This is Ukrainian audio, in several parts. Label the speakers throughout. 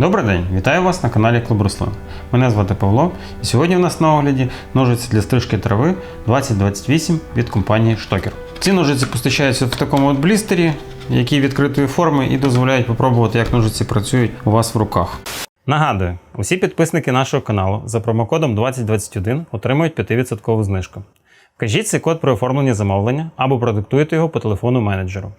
Speaker 1: Добрий день, вітаю вас на каналі Клуб Руслан. Мене звати Павло, і сьогодні в нас на огляді ножиці для стрижки трави 2028 від компанії Штокер. Ці ножиці постачаються в такому от блістері, які відкритої форми і дозволяють попробувати, як ножиці працюють у вас в руках. Нагадую, усі підписники нашого каналу за промокодом 2021 отримують 5% знижку. Вкажіть цей код при оформленні замовлення або продиктуйте його по телефону менеджеру.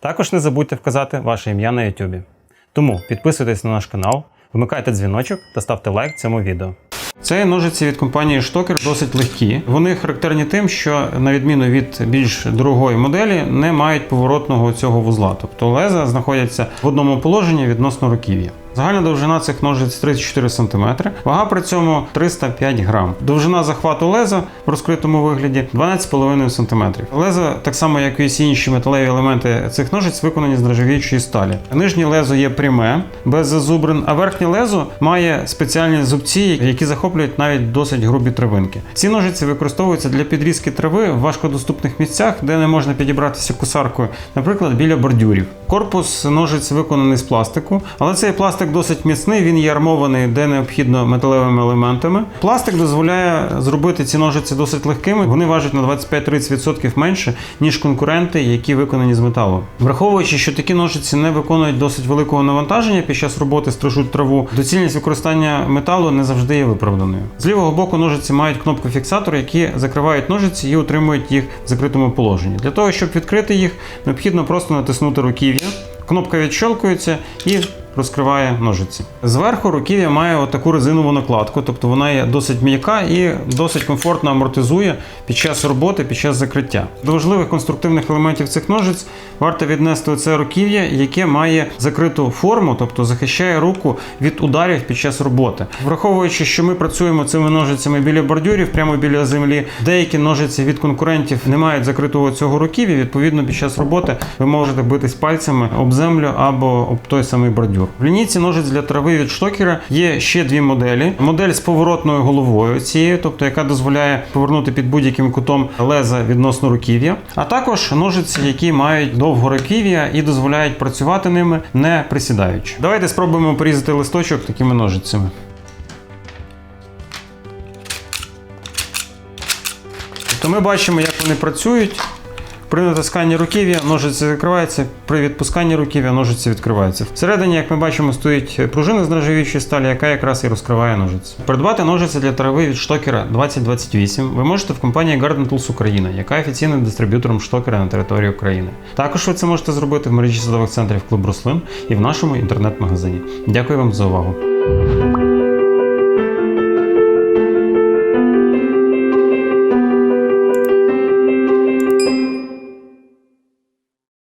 Speaker 1: Також не забудьте вказати ваше ім'я на YouTube. Тому підписуйтесь на наш канал, вмикайте дзвіночок та ставте лайк цьому відео. Це ножиці від компанії Штокер досить легкі. Вони характерні тим, що на відміну від більш дорогої моделі, не мають поворотного цього вузла. Тобто леза знаходяться в одному положенні відносно руків'я. Загальна довжина цих ножиць 34 см, вага при цьому 305 грам. Довжина захвату леза в розкритому вигляді 12,5 см. Леза, так само як і всі інші металеві елементи цих ножиць, виконані з нержавіючої сталі. Нижнє лезо є пряме, без зазубрин, а верхнє лезо має спеціальні зубці, які захоплюють навіть досить грубі травинки. Ці ножиці використовуються для підрізки трави в важкодоступних місцях, де не можна підібратися кусаркою, наприклад, біля бордюрів. Корпус ножиць виконаний з пластику, але цей пластик досить міцний, він є армований де необхідно металевими елементами. Пластик дозволяє зробити ці ножиці досить легкими. Вони важать на 25-30% менше, ніж конкуренти, які виконані з металу. Враховуючи, що такі ножиці не виконують досить великого навантаження під час роботи стрижуть траву, доцільність використання металу не завжди є виправданою. З лівого боку ножиці мають кнопку фіксатор, які закривають ножиці і утримують їх в закритому положенні. Для того, щоб відкрити їх, необхідно просто натиснути руків'я. Кнопка відщелкується і розкриває ножиці. Зверху руків'я має отаку резинову накладку, тобто вона є досить м'яка і досить комфортно амортизує під час роботи, під час закриття. До важливих конструктивних елементів цих ножиць варто віднести оце руків'я, яке має закриту форму, тобто захищає руку від ударів під час роботи. Враховуючи, що ми працюємо цими ножицями біля бордюрів, прямо біля землі, деякі ножиці від конкурентів не мають закритого цього руків'я. Відповідно, під час роботи ви можете битись пальцями об землю або об той самий бордюр. В лінійці ножиць для трави від штокера є ще дві моделі: модель з поворотною головою цією, тобто яка дозволяє повернути під будь-яким кутом леза відносно руків'я, а також ножиці, які мають довго руків'я і дозволяють працювати ними не присідаючи. Давайте спробуємо порізати листочок такими ножицями. Тобто ми бачимо, як вони працюють. При натисканні руків'я ножиці закриваються, при відпусканні руків'я ножиці відкриваються. Всередині, як ми бачимо, стоїть пружина з нержавіючої сталі, яка якраз і розкриває ножиці. Придбати ножиці для трави від штокера 2028 ви можете в компанії Garden Tools Україна, яка офіційним дистриб'ютором штокера на території України. Також ви це можете зробити в мережі садових центрів Клуб Руслин і в нашому інтернет-магазині. Дякую вам за увагу.